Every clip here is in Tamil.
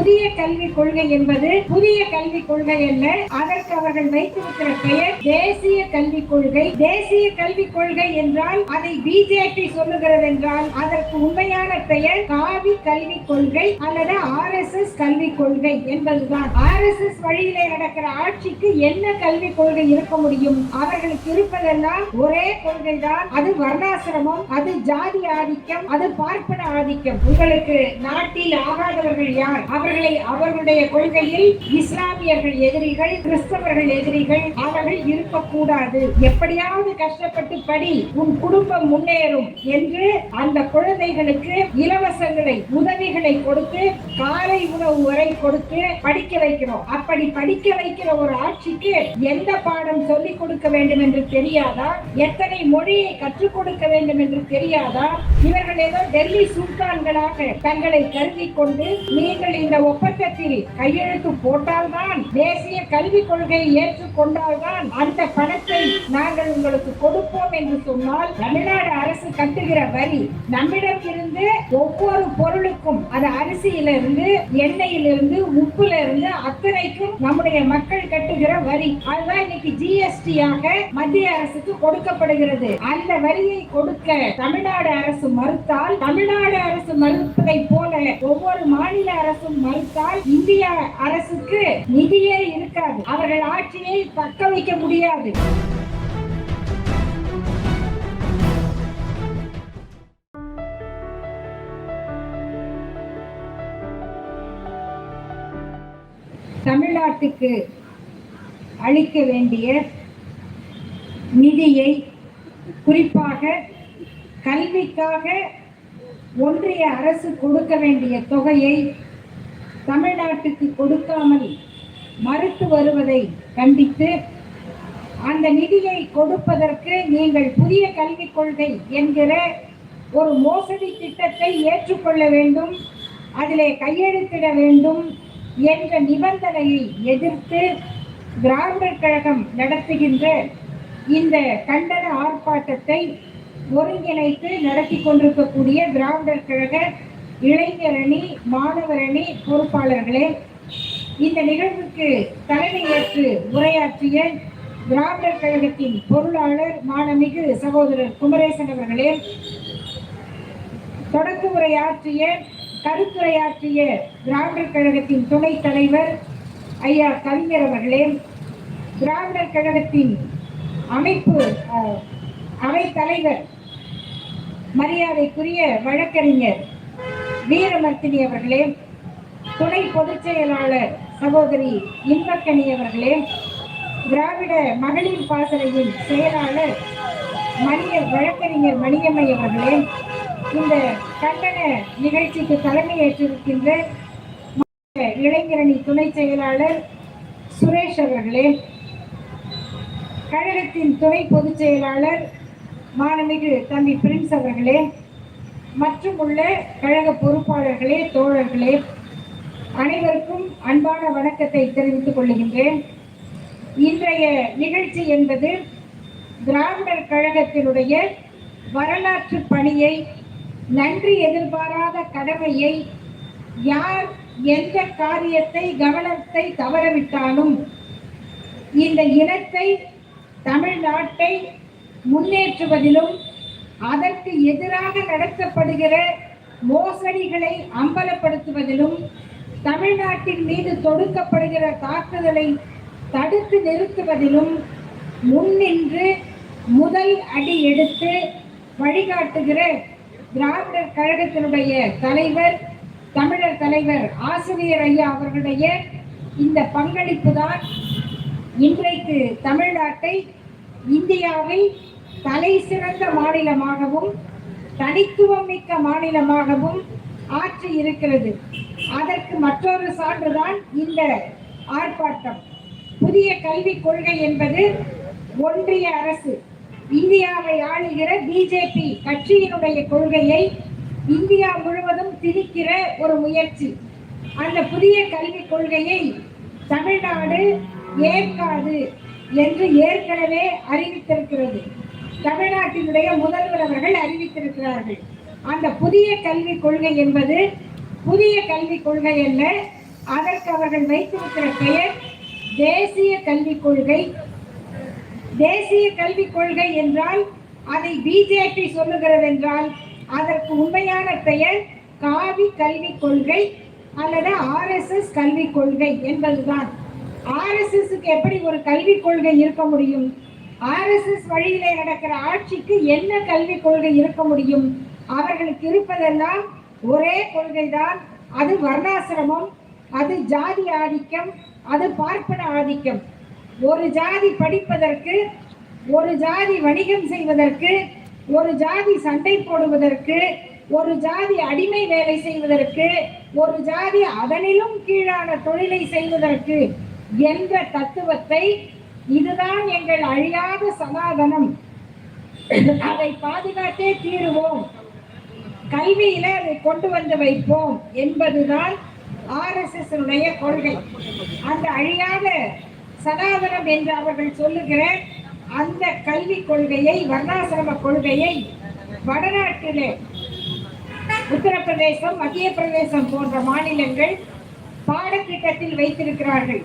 புதிய கல்விக் கொள்கை என்பது புதிய கல்விக் கொள்கை அல்ல. அதற்கு அவர்கள் வைத்திருக்கிற பெயர் தேசிய கல்விக் கொள்கை. தேசிய கல்விக் கொள்கை என்றால் அதை பிஜேபி சொல்லுகிறது என்றால் அதற்கு உண்மையான பெயர் காவி கல்விக் கொள்கை அல்லது ஆர் எஸ் எஸ் கல்விக் கொள்கை என்பதுதான். ஆர் எஸ் எஸ் வழியிலே நடக்கிற ஆட்சிக்கு என்ன கல்விக் கொள்கை இருக்க முடியும்? அவர்களுக்கு இருப்பதெல்லாம் ஒரே கொள்கை தான் அது வர்ணாசிரமம் அது ஜாதி ஆதிக்கம் அது பார்ப்பன ஆதிக்கம். உங்களுக்கு நாட்டில் ஆகாதவர்கள் யார்? அவர்களை அவர்களுடைய கொள்கையில் இஸ்லாமியர்கள் எதிரிகள் கிறிஸ்தவர்கள் எதிரிகள் அவர்கள் இருக்கக்கூடாது. எப்படியாவது கஷ்டப்பட்டு படி உன் குடும்பம் முன்னேறும் என்று அந்த குழந்தைகளுக்கு இலவசங்களை உதவிகளை கொடுத்து காலை உணவு வரை கொடுத்து படிக்க வைக்கிறோம். அப்படி படிக்க வைக்கிற ஒரு ஆட்சிக்கு எந்த பாடம் சொல்லிக் கொடுக்க வேண்டும் என்று தெரியாதா? எத்தனை மொழியை கற்றுக் கொடுக்க வேண்டும் என்று தெரியாதா? இவர்கள் ஏதோ டெல்லி சுல்தான்களாக தங்களை கருதி கொண்டு நீங்கள் இந்த ஒப்பந்தத்தில் கையெழுத்து போட்டால்தான் தேசிய கல்விக் கொள்கையை ஏற்றுக்கொண்டால்தான் அந்த பணத்தை நாங்கள் உங்களுக்கு கொடுப்போம் என்று சொன்னால் தமிழ்நாடு அரசு கட்டுகிற வரி நம்மிடம் இருந்து ஒவ்வொரு பொருளுக்கும் அது அரிசியிலிருந்து எண்ணெயிலிருந்து உப்புல இருந்து அத்தனைக்கும் நம்முடைய மக்கள் கட்டுகிற வரி. அதுதான் இன்னைக்கு ஜிஎஸ்டி ஆக மத்திய அரசுக்கு கொடுக்கப்படுகிறது. அந்த வரியை கொடுக்க தமிழ்நாடு அரசு மறுத்தால் தமிழ்நாடு அரசு மறுப்பதை போல ஒவ்வொரு மாநில அரசும் மறுத்தால் இந்திய அரசுக்கு நிதியே இருக்காது. அவர்கள் ஆட்சியை தக்க வைக்க முடியாது. தமிழ்நாட்டுக்கு அளிக்க வேண்டிய நிதியை குறிப்பாக கல்விக்காக ஒன்றிய அரசு கொடுக்க வேண்டிய தொகையை தமிழ்நாட்டுக்கு கொடுக்காமல் மறுத்து வருவதை கண்டித்து அந்த நிதியை கொடுப்பதற்கு நீங்கள் புதிய கல்விக் கொள்கை என்கிற ஒரு மோசடி திட்டத்தை ஏற்றுக்கொள்ள வேண்டும் அதிலே கையெழுத்திட வேண்டும் என்ற நிபந்தனையை எதிர்த்து திராவிடர் கழகம் நடத்துகின்ற இந்த கண்டன ஆர்ப்பாட்டத்தை ஒருங்கிணைத்து நடத்தி கொண்டிருக்கக்கூடிய திராவிடர் கழக இளைஞரணி மாணவரணி பொறுப்பாளர்களே இந்த நிகழ்வுக்கு தலைமை ஏற்று உரையாற்றிய திராவிடர் கழகத்தின் பொருளாளர் மாணமிகு சகோதரர் குமரேசன் அவர்களே தொடக்க உரையாற்றிய கருத்துரையாற்றிய திராவிடர் கழகத்தின் துணைத் தலைவர் ஐயா கவிஞர் அவர்களே திராவிடர் கழகத்தின் அமைப்பு அவை தலைவர் மரியாதைக்குரிய வழக்கறிஞர் வீரமர்த்தினி அவர்களே துணை பொதுச் செயலாளர் சகோதரி இன்பக்கனி அவர்களே திராவிட மகளிர் பாசறையின் செயலாளர் மணிய வழக்கறிஞர் மணியம்மை அவர்களே இந்த கண்டன நிகழ்ச்சிக்கு தலைமையேற்றிருக்கின்ற இளைஞரணி துணை செயலாளர் சுரேஷ் அவர்களே கழகத்தின் துணை பொதுச் செயலாளர் மாணமிகு தம்பி பிரின்ஸ் அவர்களே மற்றும் உள்ள கழக பொறுப்பாளர்களே தோழர்களே அனைவருக்கும் அன்பான வணக்கத்தை தெரிவித்துக் கொள்கின்றேன். இன்றைய நிகழ்ச்சி என்பது திராவிடர் கழகத்தினுடைய வரலாற்று பணியை நன்றி எதிர்பாராத கடமையை யார் எந்த காரியத்தை கவனத்தை தவறவிட்டாலும் இந்த இனத்தை தமிழ்நாட்டை முன்னேற்றுவதிலும் அதற்கு எதிராக நடத்தப்படுகிற மோசடிகளை அம்பலப்படுத்துவதிலும் தமிழ்நாட்டின் மீது தொடுக்கப்படுகிற தாக்குதலை தடுத்து நிறுத்துவதிலும் முன்னின்று முதல் அடி எடுத்து வழிகாட்டுகிற திராவிடர் கழகத்தினுடைய தலைவர் தமிழர் தலைவர் ஆசிரியர் ஐயா அவர்களுடைய இந்த பங்களிப்பு தான் இன்றைக்கு தமிழ்நாட்டை இந்தியாவில் தலை சிறந்த மாநிலமாகவும் தனித்துவம் மிக்க மாநிலமாகவும் ஆற்றி இருக்கிறது. அதற்கு மற்றொரு சான்றுதான் இந்த ஆர்ப்பாட்டம். புதிய கல்விக் கொள்கை என்பது ஒன்றிய அரசு. இந்தியாவை ஆளுகிற பிஜேபி கட்சியினுடைய கொள்கையை இந்தியா முழுவதும் திணிக்கிற ஒரு முயற்சி. அந்த புதிய கல்விக் கொள்கையை தமிழ்நாடு ஏற்காது என்று ஏற்கனவே அறிவித்திருக்கிறது. தமிழ்நாட்டினுடைய முதல்வர் அவர்கள் அறிவித்திருக்கிறார்கள். அந்த புதிய கல்விக் கொள்கை என்பது புதிய கல்விக் கொள்கை அல்ல அதற்கு அவர்கள் வைத்திருக்கிற பெயர் தேசிய கல்விக் கொள்கை. தேசிய கல்விக் கொள்கை என்றால் அதை பிஜேபி சொல்லுகிறது என்றால் அதற்கு உண்மையான பெயர் காவி கல்விக் கொள்கை அல்லது ஆர்எஸ்எஸ் கல்விக் கொள்கை என்பதுதான். ஆர்எஸ்எஸ்க்கு எப்படி ஒரு கல்விக் கொள்கை இருக்க முடியும்? ஆர்எஸ்எஸ் வழியிலே நடக்கிற ஆட்சிக்கு என்ன கல்விக் கொள்கை இருக்க முடியும்? அவர்களுக்கு இருப்பதெல்லாம் ஒரே கொள்கைதான். அது வர்ணாசிரமம் அது ஜாதி ஆதிக்கம் அது பார்ப்பன ஆதிக்கம். ஒரு ஜாதி படிப்பதற்கு ஒரு ஜாதி வணிகம் செய்வதற்கு ஒரு ஜாதி சண்டை போடுவதற்கு ஒரு ஜாதி அடிமை வேலை செய்வதற்கு ஒரு ஜாதி அதனிலும் கீழான தொழிலை செய்வதற்கு என்ற தத்துவத்தை இதுதான் எங்கள் அழியாத சனாதனம். அதை பாதுகாத்தே தீருவோம். கல்வியில அதை கொண்டு வந்து வைப்போம் என்பதுதான் ஆர்எஸ்எஸ் உடைய கொள்கை. அந்த அழியாத சனாதனம் என்று அவர்கள் சொல்லுகிற அந்த கல்விக் கொள்கையை வர்ணாசிரம கொள்கையை வடநாட்டிலே உத்தரப்பிரதேசம் மத்திய பிரதேசம் போன்ற மாநிலங்கள் பாடத்திட்டத்தில் வைத்திருக்கிறார்கள்.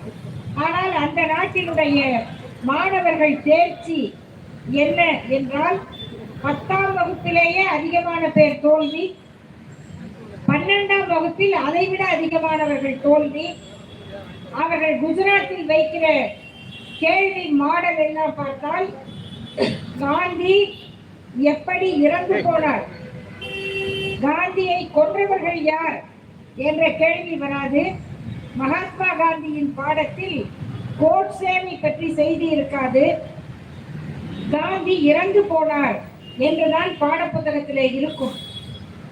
ஆனால் அந்த நாட்டினுடைய மாணவர்கள் தேர்ச்சி என்ன என்றால் பத்தாம் வகுப்பிலேயே அதிகமான பேர் தோல்வி பன்னெண்டாம் வகுப்பில் அதைவிட அதிகமானவர்கள் தோல்வி. அவர்கள் குஜராத்தில் வைக்கிற கேள்வி மாடல் என்ன பார்த்தால் காந்தி எப்படி இறந்து போனார்? காந்தியை கொன்றவர்கள் யார்? என்ற கேள்வி வராது. மகாத்மா காந்தியின் பாடத்தில் கோட்சேவை பற்றி செய்தி இருக்காது. காந்தி இறந்து போனார் என்றுதான் பாடப்புத்தகத்திலே இருக்கும்.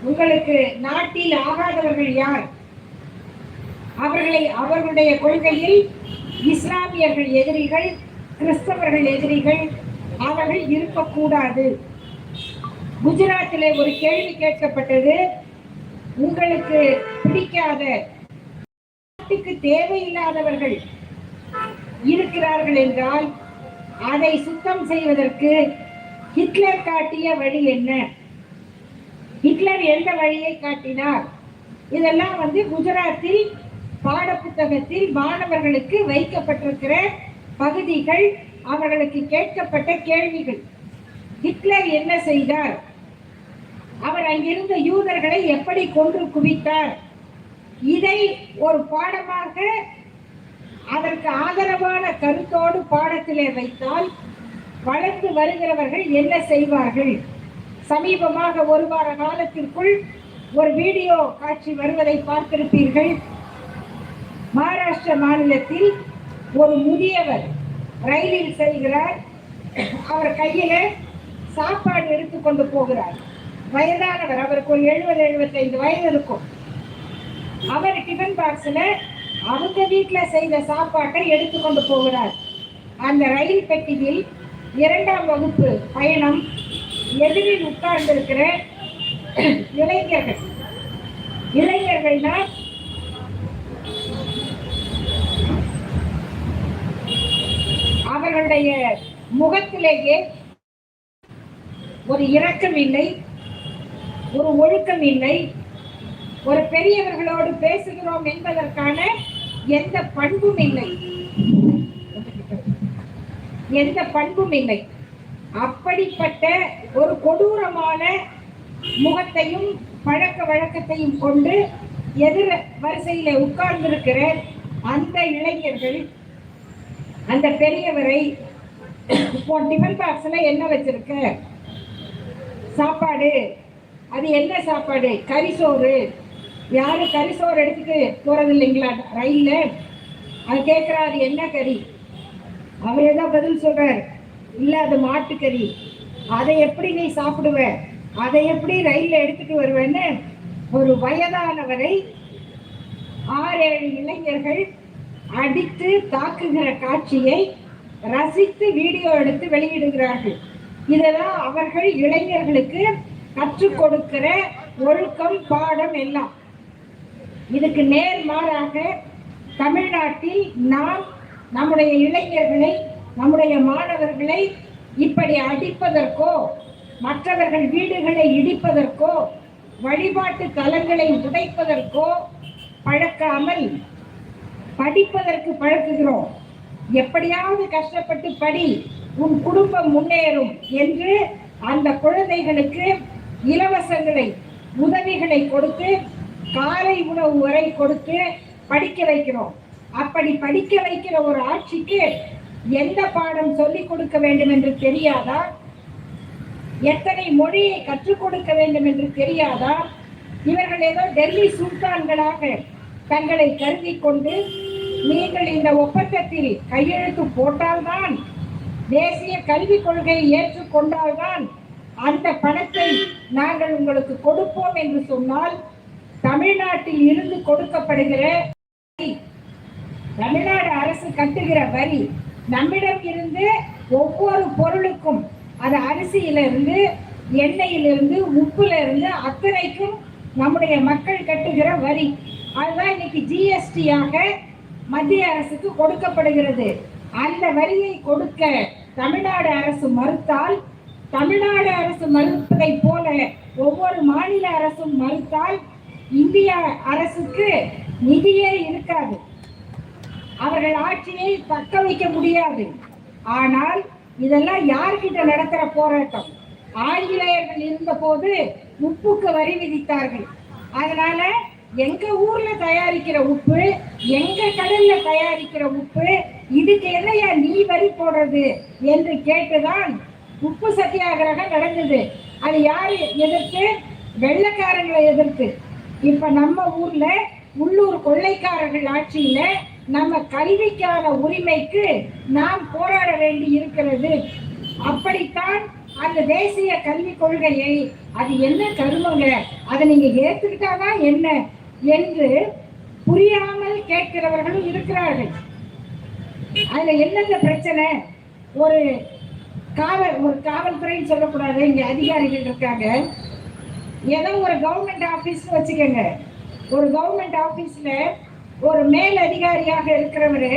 உங்களுக்கு நாட்டில் ஆகாதவர்கள் யார்? அவர்களை அவர்களுடைய கொள்கையில் இஸ்லாமியர்கள் எதிரிகள் கிறிஸ்தவர்கள் எதிரிகள் அவர்கள் இருக்கக்கூடாது. குஜராத்திலே ஒரு கேள்வி கேட்கப்பட்டது. உங்களுக்கு பிடிக்காத நாட்டுக்கு தேவையில்லாதவர்கள் இருக்கிறார்கள் என்றால் அதை சுத்தம் செய்வதற்கு ஹிட்லர் காட்டிய வழி என்ன? ஹிட்லர் எந்த வழியை காட்டினார்? இதெல்லாம் வந்து குஜராத்தில் பாடப்புத்தகத்தில் மாணவர்களுக்கு வைக்கப்பட்டிருக்கிற பகுதிகள் அவர்களுக்கு கேட்கப்பட்ட கேள்விகள். ஹிட்லர் என்ன செய்தார்? அவர் அங்கிருந்த யூதர்களை எப்படி கொன்று குவித்தார்? இதை ஒரு பாடமாக அதற்கு ஆதரவான கருத்தோடு பாடத்திலே வைத்தால் வளர்ந்து வருகிறவர்கள் என்ன செய்வார்கள்? சமீபமாக ஒரு வார காலத்திற்குள் ஒரு வீடியோ காட்சி வருவதை பார்த்திருப்பீர்கள். மகாராஷ்டிர மாநிலத்தில் ஒரு முதியவர் ரயிலில் செல்கிறார். அவர் கையில சாப்பாடு எடுத்துக்கொண்டு போகிறார். வயதானவர் அவருக்கு ஒரு எழுபது எழுபத்தைந்து வயது இருக்கும். அவர் டிஃபன் பாக்ஸில் அவங்க வீட்டில் செய்த சாப்பாட்டை எடுத்துக்கொண்டு போகிறார். அந்த ரயில் பெட்டியில் இரண்டாம் வகுப்பு பயணம் எதிரில் உட்கார்ந்திருக்கிற இளைஞர்கள். இளைஞர்கள்னா அவர்களுடைய முகத்திலேயே ஒரு இரக்கம் இல்லை ஒரு ஒழுக்கம் இல்லை ஒரு பெரியவர்களோடு பேசுகிறோம் என்பதற்கான எந்த பண்பும் இல்லை. எந்த பண்பும் இல்லை. அப்படிப்பட்ட ஒரு கொடூரமான முகத்தையும் பழக்க வழக்கத்தையும் கொண்டு எதிர வரிசையில உட்கார்ந்திருக்கிற அந்த இளைஞர்கள் அந்த பெரியவரை இப்போ டிஃபன் பாக்ஸ்ல என்ன வச்சிருக்க? சாப்பாடு. அது என்ன சாப்பாடு? கறிசோறு யாரும் கறி சோறு எடுத்துட்டு போறது இல்லைங்களா ரயில்ல. அது கேட்குறா அது என்ன கறி? அவரே தான் பதில் சொல்றார் இல்ல அது மாட்டுக்கறி அதை எப்படி நீ சாப்பிடுவ? அதை எப்படி ரயில்ல எடுத்துட்டு வருவேன்னு? ஒரு வயதானவரை ஆறு ஏழு இளைஞர்கள் அடித்து தாக்குகிற காட்சியை ரசித்து வீடியோ எடுத்து வெளியிடுகிறார்கள். இதெல்லாம் அவர்கள் இளைஞர்களுக்கு கற்றுக் கொடுக்கிற ஒழுக்கம் பாடம் எல்லாம். இதுக்கு நேர் மாறாக தமிழ்நாட்டில் நாம் நம்முடைய இளைஞர்களை நம்முடைய மாணவர்களை இப்படி அடிப்பதற்கோ மற்றவர்கள் வீடுகளை இடிப்பதற்கோ வழிபாட்டு தலங்களை உடைப்பதற்கோ பழக்காமல் படிப்பதற்கு பழக்குகிறோம். எப்படியாவது கஷ்டப்பட்டு படி உன் குடும்பம் முன்னேறும் என்று அந்த குழந்தைகளுக்கு இலவசங்களை உதவிகளை கொடுத்து காலை உணவு வரை கொடுத்து படிக்க வைக்கிறோம். அப்படி படிக்க வைக்கிற ஒரு ஆட்சிக்கு எந்த பாடம் சொல்லிக் கொடுக்க வேண்டும் என்று தெரியாதா? எத்தனை மொழியை கற்றுக் கொடுக்க வேண்டும் என்று தெரியாதா? இவர்கள் ஏதோ டெல்லி சுல்தான்களாக தங்களை கருதி கொண்டு நீங்கள் இந்த ஒப்பந்தத்தில் கையெழுத்து போட்டால்தான் தேசிய கல்விக் கொள்கையை ஏற்றுக்கொண்டால்தான் அந்த பணத்தை நாங்கள் உங்களுக்கு கொடுப்போம் என்று சொன்னால் தமிழ்நாட்டில் இருந்து கொடுக்கப்படுகிற வரி, தமிழ்நாடு அரசு கட்டுகிற வரி. நம்மிடம் இருந்து ஒவ்வொரு பொருளுக்கும் அது அரிசியிலிருந்து எண்ணெயிலிருந்து உப்புல இருந்து அத்தனைக்கும் நம்முடைய மக்கள் கட்டுகிற வரி. அதுதான் இன்னைக்கு ஜிஎஸ்டியாக மத்திய அரசுக்கு கொடுக்கப்படுகிறது. அந்த வரியை கொடுக்க தமிழ்நாடு அரசு மறுத்தால் தமிழ்நாடு அரசு மறுப்பதை போல ஒவ்வொரு மாநில அரசும் மறுத்தால் இந்திய அரசுக்கு நிதியே இருக்காது. அவர்கள் ஆட்சியை தக்க வைக்க முடியாது. ஆனால் இதெல்லாம் யார்கிட்ட நடக்கிற போராட்டம்? ஆங்கிலேயர்கள் இருந்தபோது உப்புக்கு வரி விதித்தார்கள். அதனால எங்க ஊர்ல தயாரிக்கிற உப்பு எங்க கடல்ல தயாரிக்கிற உப்பு இதுக்கு என்னையா நீ வரி போடுறது என்று கேட்டுதான் உப்பு சத்தியாகிரகம் நடந்தது. அது யாரு எதிர்த்து? வெள்ளைக்காரங்களை எதிர்த்து. இப்ப நம்ம ஊர்ல உள்ளூர் கொள்ளைக்காரர்கள் ஆட்சியில நம்ம கல்விக்கான உரிமைக்கு நாம் போராட வேண்டி இருக்கிறது. அப்படித்தான் அந்த தேசிய கல்விக் கொள்கையை அது என்ன கருமங்க? அதை நீங்க ஏத்துக்கிட்டாதான் என்ன? என்று புரியாமல் கேட்கிறவர்களும் இருக்கிறார்கள். அதுல என்னென்ன பிரச்சனை? ஒரு காவல் ஒரு காவல்துறைன்னு சொல்லக்கூடாது இங்க அதிகாரிகள் இருக்காங்க. ஏதோ ஒரு கவர்மெண்ட் ஆபீஸ் வச்சுக்கோங்க. ஒரு கவர்மெண்ட் ஆபீஸ்ல ஒரு மேல் அதிகாரியாக இருக்கிறவரு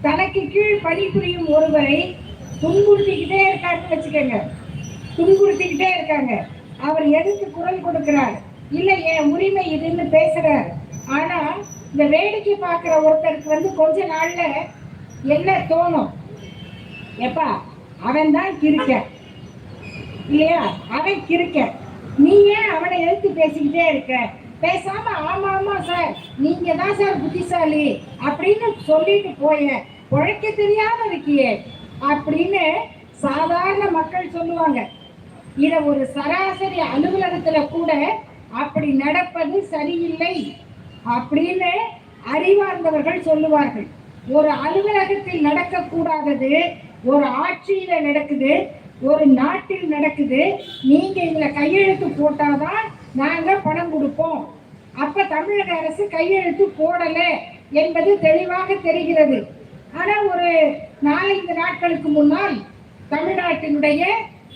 தனக்கு கீழ் பணிபுரியும் ஒருவரை துன்புறுத்திக்கிட்டே இருக்காருன்னு வச்சுக்கோங்க. துன்புறுத்திக்கிட்டே இருக்காங்க. அவர் எதுக்கு குரல் கொடுக்கிறார்? இல்லை என் உரிமை இதுன்னு பேசுறார். ஆனா இந்த வேடிக்கை பார்க்குற ஒருத்தருக்கு வந்து கொஞ்ச நாள்ல என்ன தோணும்? எப்பா அவன் தான் கிருக்க இல்லையா? அவன் கிறுக்கன். நீ ஏன் அவனை எழுத்து பேசிக்கிட்டே இருக்க? பேசாம ஆமா ஆமா சார். நீங்க தான் சார் புத்திசாலி அப்படின்னு சொல்லிட்டு போய. உழைக்க தெரியாம இருக்கியே அப்படின்னு சாதாரண மக்கள் சொல்லுவாங்க. இத ஒரு சராசரி அலுவலகத்துல கூட அப்படி நடப்பது சரியில்லை அப்படின்னு அறிவார்ந்தவர்கள் சொல்லுவார்கள். ஒரு அலுவலகத்தில் நடக்கக்கூடாதது ஒரு ஆட்சியில நடக்குது ஒரு நாட்டில் நடக்குது நீங்க இதுல கையெழுத்து போட்டாதான் நாங்க பணம் கொடுப்போம். அப்ப தமிழக அரசு கையெழுத்து போடல என்பது தெளிவாக தெரிகிறது. ஆனா ஒரு நாலஞ்சு நாட்களுக்கு முன்னால் தமிழ்நாட்டினுடைய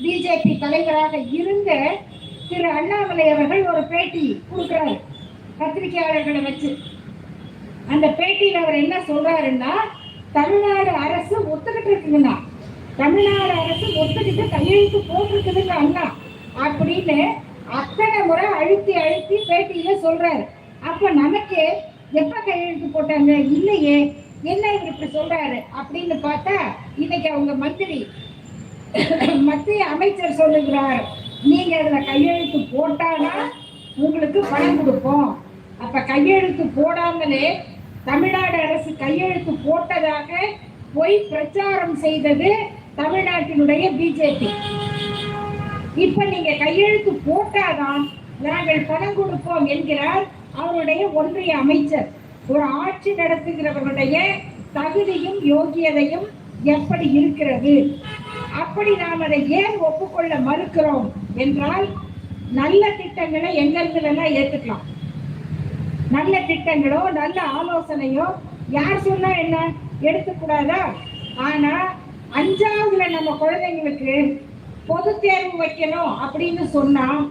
பிஜேபி தலைவராக இருந்த திரு அண்ணாமலை அவர்கள் ஒரு பேட்டி கொடுக்குறாரு பத்திரிகையாளர்களை வச்சு. அந்த பேட்டியில் அவர் என்ன சொல்றாருன்னா தமிழ்நாடு அரசு ஒத்துக்கிட்டு இருக்குங்கண்ணா தமிழ்நாடு அரசு ஒத்துக்கிட்டு கையெழுத்து போட்டிருக்குதுங்க அண்ணா. அப்படின்னு அத்தனை முறை அழுத்தி அழுத்தி பேட்டியில சொல்றாரு. அப்ப நமக்கு எப்ப கையெழுத்து போட்டாங்க? இல்லையே. என்ன இவர் இப்படி சொல்றாரு? அப்படின்னு பார்த்தா இன்னைக்கு அவங்க மந்திரி மத்திய அமைச்சர் சொல்லுகிறார். நீங்க அதுல கையெழுத்து போட்டாதான் உங்களுக்கு பணம் கொடுப்போம். அப்ப கையெழுத்து போடாமலே தமிழ்நாடு அரசு கையெழுத்து போட்டதாக பொய் பிரச்சாரம் செய்தது தமிழ்நாட்டினுடைய பிஜேபி இப்ப நீங்க கையெழுத்து போட்டாதான் நாங்கள் பணம் கொடுப்போம் என்கிறார் அவருடைய ஒன்றிய அமைச்சர். ஒரு ஆட்சி நடத்துகிறவர்களுடைய தகுதியும் யோகியதையும் எப்படி இருக்கிறது? அப்படி நாம் அதை ஏன் ஒப்புக்கொள்ள மறுக்கிறோம் என்றால் நல்ல திட்டங்களை எங்கெல்லாம் ஏத்துக்கலாம். நல்ல திட்டங்களோ நல்ல ஆலோசனையோ யார் சொன்னா என்ன? எடுத்துக்கூடாதா? ஆனா அஞ்சாவதுல நம்ம குழந்தைங்களுக்கு பொது தேர்வு வைக்கணும் அப்படின்னு சொன்னா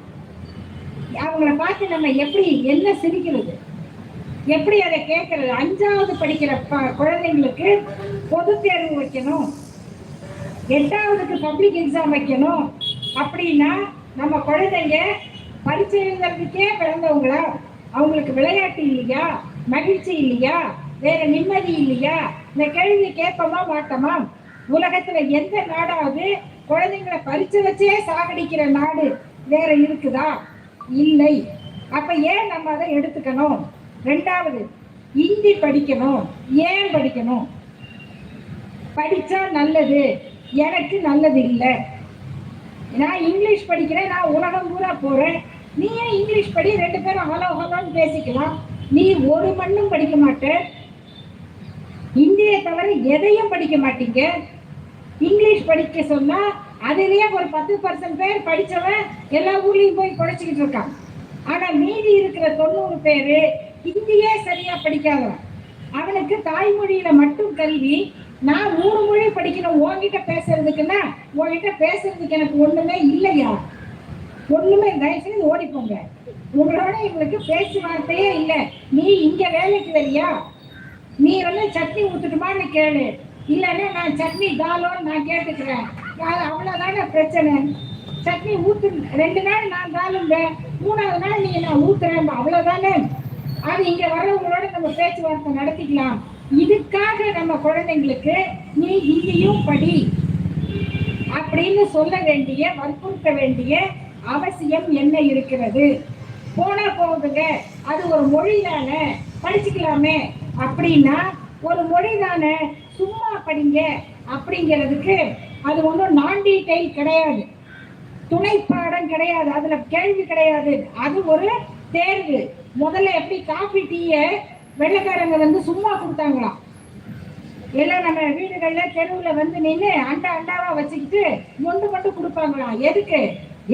அவங்கள பார்த்து நம்ம எப்படி என்ன சிரிக்கிறது? எப்படி அதை கேட்கறது? அஞ்சாவது படிக்கிற ப- குழந்தைங்களுக்கு பொது தேர்வு வைக்கணும். எட்டாவதுக்கு பப்ளிக் எக்ஸாம் வைக்கணும். அப்படின்னா நம்ம குழந்தைங்க பரீட்சை எழுதுறதுக்கே பிறந்தவங்களா அவங்களுக்கு விளையாட்டு இல்லையா? மகிழ்ச்சி இல்லையா? வேற நிம்மதி இல்லையா? இந்த கேள்வி கேட்போமா மாட்டோமா உலகத்துல எந்த நாடாவது குழந்தைங்களை பறிச்சு வச்சே சாகடிக்கிற நாடு வேற இருக்குதா? இல்லை. அப்ப ஏன் நம்ம அதை எடுத்துக்கணும்? ரெண்டாவது ஹிந்தி படிக்கணும். ஏன் படிக்கணும்? படிச்சா நல்லது. எனக்கு நல்லது இல்லை. நான் இங்கிலீஷ் படிக்கிறேன் நான் உலகம் பூரா போறேன். நீ ஏன் இங்கிலீஷ் படி? ரெண்டு பேரும் ஹலோ ஹலோன்னு பேசிக்கலாம். நீ ஒரு மண்ணும் படிக்க மாட்ட. இந்தியை தவிர எதையும் படிக்க மாட்டீங்க. இங்கிலீஷ் படிக்க சொன்னா அதுலயே ஒரு பத்து பர்சன்ட் பேர் படிச்சவன் எல்லா ஊர்லயும் போய் குறைச்சிக்கிட்டு இருக்கான். ஆனா மீதி இருக்கிற தொண்ணூறு பேரு ஹிந்தியே சரியா படிக்காதவன். அவனுக்கு தாய்மொழியில மட்டும் கல்வி நான் மூணு மொழி படிக்கணும் உன்கிட்ட பேசுறதுக்குன்னா உன்கிட்ட பேசுறதுக்கு எனக்கு ஒண்ணுமே இல்லையா? ஒண்ணுமே தயவுசெய்து ஓடி போங்க உங்களோட எங்களுக்கு பேச்சுவார்த்தையே இல்லை. நீ இங்க வேலைக்கு வரியா? நீ வந்து சட்னி ஊத்துட்டுமான்னு கேளு. இல்லைன்னா நான் சட்னி தாலோன்னு நான் கேட்டுக்கிறேன். அவ்வளோதாங்க பிரச்சனை. சட்னி ஊத்து ரெண்டு நாள் நான் தாளுங்க மூணாவது நாள் நீங்க நான் ஊத்துறேன். அவ்வளோதானே அது இங்க வர்றவங்களோட நம்ம பேச்சுவார்த்தை நடத்திக்கலாம். இதுக்காக நம்ம குழந்தைங்களுக்கு நீ இங்கேயும் படி அப்படின்னு சொல்ல வேண்டிய வற்புறுத்த வேண்டிய அவசியம் என்ன இருக்கிறது? போனா போகுதுங்க. அது ஒரு மொழி தானே. படிச்சுக்கலாமே. அப்படின்னா ஒரு மொழி தானே. சும்மா படிங்க அப்படிங்கிறதுக்கு அது ஒன்றும் நான் டீட்டெயில் கிடையாது. துணை பாடம் கிடையாது. அதுல கேள்வி கிடையாது. அது ஒரு தேர்வு. முதல்ல எப்படி காஃபி டீயை வெள்ளைக்காரங்க வந்து சும்மா கொடுத்தாங்களாம். எல்லாம் நம்ம வீடுகள்ல தெருவுல வந்து நின்று அண்டா அண்டாவா வச்சுக்கிட்டு மொண்டு மொண்டு கொடுப்பாங்களாம். எதுக்கு?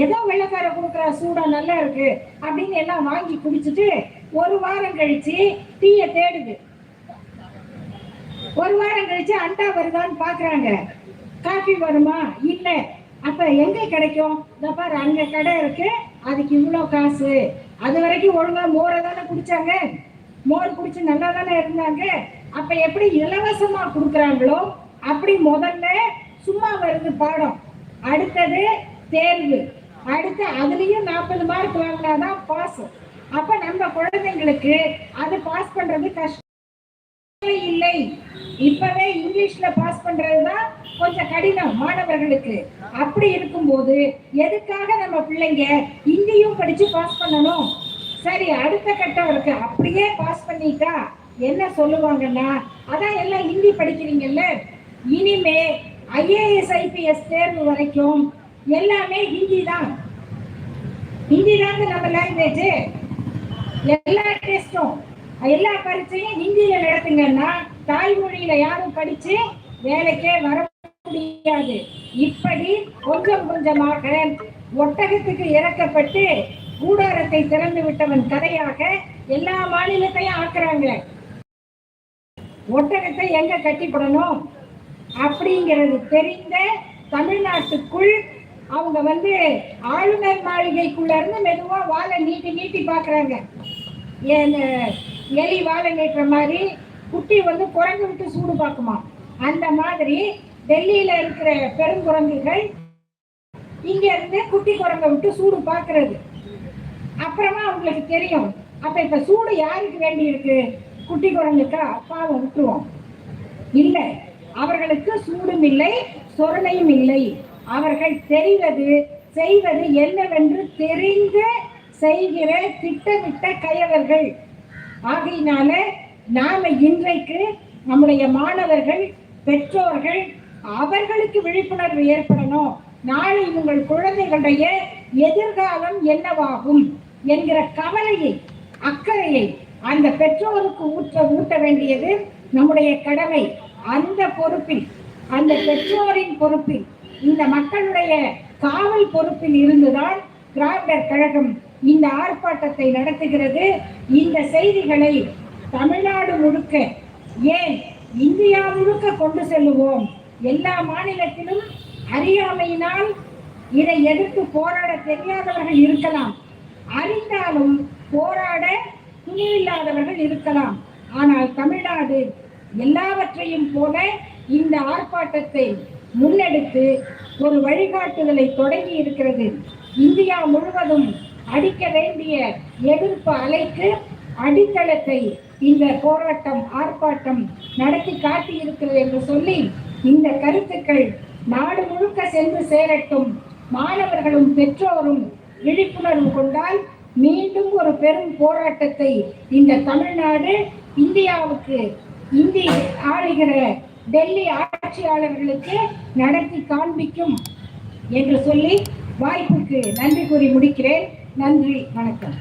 ஏதோ வெள்ளைக்கார கொடுக்குற சூடா நல்லா இருக்கு அப்படின்னு எல்லாம் வாங்கி குடிச்சிட்டு ஒரு வாரம் கழிச்சு டீயை தேடுது. ஒரு வாரம் கழிச்சு அண்டா வருதான்னு பாக்குறாங்க. காஃபி வருமா? இல்ல. அப்ப எங்க கிடைக்கும்? இந்த பாரு அங்க கடை இருக்கு. அதுக்கு இவ்வளோ காசு. அது வரைக்கும் ஒழுங்கா மோரை தானே குடிச்சாங்க. மோர் குடிச்சு நல்லா தானே இருந்தாங்க. அப்ப எப்படி இலவசமா கொடுக்குறாங்களோ அப்படி முதல்ல சும்மா வருது பாடம். அடுத்தது தேர்வு. அடுத்து அதுலயும் நாற்பது மார்க் வாங்கினாதான் பாஸ் அப்ப நம்ம குழந்தைங்களுக்கு அது பாஸ் பண்றது கஷ்டம் இல்லை. இப்பவே இங்கிலீஷ்ல பாஸ் பண்றதுதான் கொஞ்சம் கடினம் மாணவர்களுக்கு. அப்படி இருக்கும்போது எதுக்காக நம்ம பிள்ளைங்க இங்கேயும் படிச்சு பாஸ் பண்ணணும்? சரி அடுத்த கட்டம் இருக்கு. அப்படியே பாஸ் பண்ணிட்டா என்ன சொல்லுவாங்கன்னா அதான் எல்லாம் ஹிந்தி படிக்கிறீங்கல்ல? இனிமே ஐஏஎஸ் ஐபிஎஸ் தேர்வு வரைக்கும் எல்லாமே ஹிந்தி தான். ஹிந்தி தாங்க நம்ம லாங்குவேஜ் எல்லா டெஸ்டும் எல்லா பரீட்சையும் ஹிந்தியில நடத்துங்கன்னா தாய்மொழியில யாரும் படிச்சு வேலைக்கே வர முடியாது. இப்படி கொஞ்சம் கொஞ்சமாக ஒட்டகத்துக்கு இறக்கப்பட்டு கூடாரத்தை திறந்து விட்டவன் கதையாக எல்லா மாநிலத்தையும் ஆக்குறாங்க ஒட்டகத்தை எங்க கட்டிப்படணும்? அப்படிங்கிறது தெரிந்த தமிழ்நாட்டுக்குள் அவங்க வந்து ஆளுநர் மாளிகைக்குள்ள இருந்து மெதுவா வாழை நீட்டி நீட்டி பாக்குறாங்க எலி வாழை நீட்டுற மாதிரி குட்டி வந்து குரங்கு விட்டு சூடு பார்க்குமா? அந்த மாதிரி டெல்லியில இருக்கிற பெருங்குரங்குகள் இங்க இருந்து குட்டி குரங்கை விட்டு சூடு பார்க்கிறது. அப்புறமா அவங்களுக்கு தெரியும். அப்ப இப்ப சூடு யாருக்கு வேண்டி இருக்கு? குட்டி குரங்குக்கா அப்பாவை விட்டுருவோம். இல்லை அவர்களுக்கு சூடும் இல்லை சொரணையும் இல்லை. அவர்கள் தெரிவது செய்வது என்னவென்று தெரிந்து செய்கிற திட்டமிட்ட கயவர்கள். ஆகையினால நாம இன்றைக்கு நம்முடைய மாணவர்கள் பெற்றோர்கள் அவர்களுக்கு விழிப்புணர்வு ஏற்படணும். நாளை உங்கள் குழந்தைகளுடைய எதிர்காலம் என்னவாகும் என்கிற கவலையை அக்கறையை அந்த பெற்றோருக்கு ஊற்ற ஊட்ட வேண்டியது நம்முடைய கடமை. அந்த பொறுப்பில் அந்த பெற்றோரின் பொறுப்பில் இந்த மக்களுடைய காவல் பொறுப்பில் இருந்துதான் திராவிடர் கழகம் இந்த ஆர்ப்பாட்டத்தை நடத்துகிறது. இந்த செய்திகளை தமிழ்நாடு முழுக்க ஏன் இந்தியா முழுக்க கொண்டு செல்லுவோம்? எல்லா மாநிலத்திலும் அறியாமையினால் இதை எதிர்த்து போராட தெரியாதவர்கள் இருக்கலாம். அறிந்தாலும் போராட துணியில்லாதவர்கள் இருக்கலாம். ஆனால் தமிழ்நாடு எல்லாவற்றையும் போல இந்த ஆர்ப்பாட்டத்தை முன்னெடுத்து ஒரு வழிகாட்டுதலை தொடங்கி இருக்கிறது. இந்தியா முழுவதும் அடிக்க வேண்டிய எதிர்ப்பு அலைக்கு அடித்தளத்தை இந்த போராட்டம் ஆர்ப்பாட்டம் நடத்தி காட்டி இருக்கிறது என்று சொல்லி இந்த கருத்துக்கள் நாடு முழுக்க சென்று சேரட்டும். மாணவர்களும் பெற்றோரும் விழிப்புணர்வு கொண்டால் மீண்டும் ஒரு பெரும் போராட்டத்தை இந்த தமிழ்நாடு இந்தியாவுக்கு இந்தி ஆளுகிற டெல்லி ஆட்சியாளர்களுக்கு நடத்தி காண்பிக்கும் என்று சொல்லி வாய்ப்புக்கு நன்றி கூறி முடிக்கிறேன். நன்றி வணக்கம்.